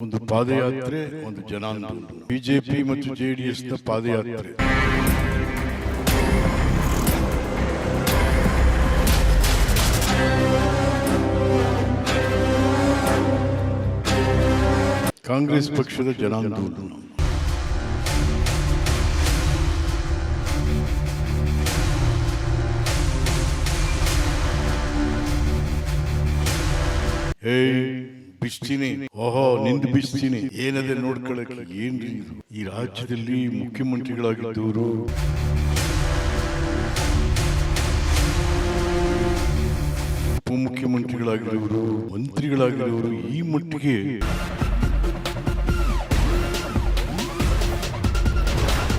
ಒಂದು ಪಾದಯಾತ್ರೆ ಒಂದು ಜನಾಂದೋಲನ ಬಿಜೆಪಿ ಮತ್ತು ಜೆಡಿಎಸ್ ನ ಪಾದಯಾತ್ರೆ ಕಾಂಗ್ರೆಸ್ ಪಕ್ಷದ ಜನಾಂದೋಲನ ಏಯ್ ಬಿಸ್ತೀನಿ ಓಹೋ ನಿಂದು ಬಿಸ್ತೀನಿ ಏನದೆ ನೋಡ್ಕೊಳಕ್ ಏನ್ರಿ ಇದು? ಈ ರಾಜ್ಯದಲ್ಲಿ ಮುಖ್ಯಮಂತ್ರಿಗಳಾಗಿದ್ದವರು? ಉಪಮುಖ್ಯಮಂತ್ರಿಗಳಾಗಿದ್ದವರು ಮಂತ್ರಿಗಳಾಗಿದ್ದವರು ಈ ಮಟ್ಟಿಗೆ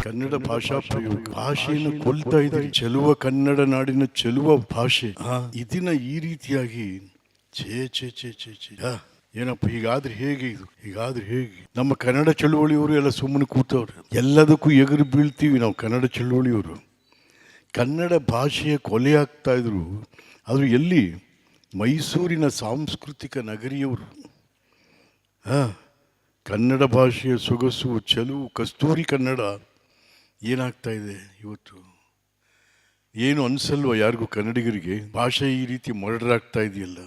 ಕನ್ನಡ ಭಾಷಾ ಪ್ರಯೋಗ. ಭಾಷೆಯನ್ನು ಕೊಲ್ತಾ ಇದ್ದೀರಿ. ಚೆಲುವ ಕನ್ನಡ ನಾಡಿನ ಚೆಲುವ ಭಾಷೆ. ಇದನ್ನ ಈ ರೀತಿಯಾಗಿ ಛೇ ಛೇ ಛೇ ಛೇ ಛೇ. ಏನಪ್ಪ, ಹೀಗಾದ್ರೆ ಹೇಗೆ ಇದು? ಹೀಗಾದ್ರೆ ಹೇಗೆ? ನಮ್ಮ ಕನ್ನಡ ಚಳುವಳಿಯವರು ಎಲ್ಲ ಸುಮ್ಮನೆ ಕೂತವ್ರು. ಎಲ್ಲದಕ್ಕೂ ಎಗರು ಬೀಳ್ತೀವಿ ನಾವು ಕನ್ನಡ ಚಳುವಳಿಯವರು. ಕನ್ನಡ ಭಾಷೆಯ ಕೊಲೆ ಆಗ್ತಾ ಇದ್ರು. ಅದು ಎಲ್ಲಿ? ಮೈಸೂರಿನ ಸಾಂಸ್ಕೃತಿಕ ನಗರಿಯವರು. ಹಾಂ, ಕನ್ನಡ ಭಾಷೆಯ ಸೊಗಸು, ಚೆಲುವು, ಕಸ್ತೂರಿ ಕನ್ನಡ ಏನಾಗ್ತಾ ಇದೆ ಇವತ್ತು? ಏನು ಅನಿಸಲ್ವ ಯಾರಿಗೂ ಕನ್ನಡಿಗರಿಗೆ? ಭಾಷೆ ಈ ರೀತಿ ಮರ್ಡರ್ ಆಗ್ತಾ ಇದೆಯಲ್ಲ?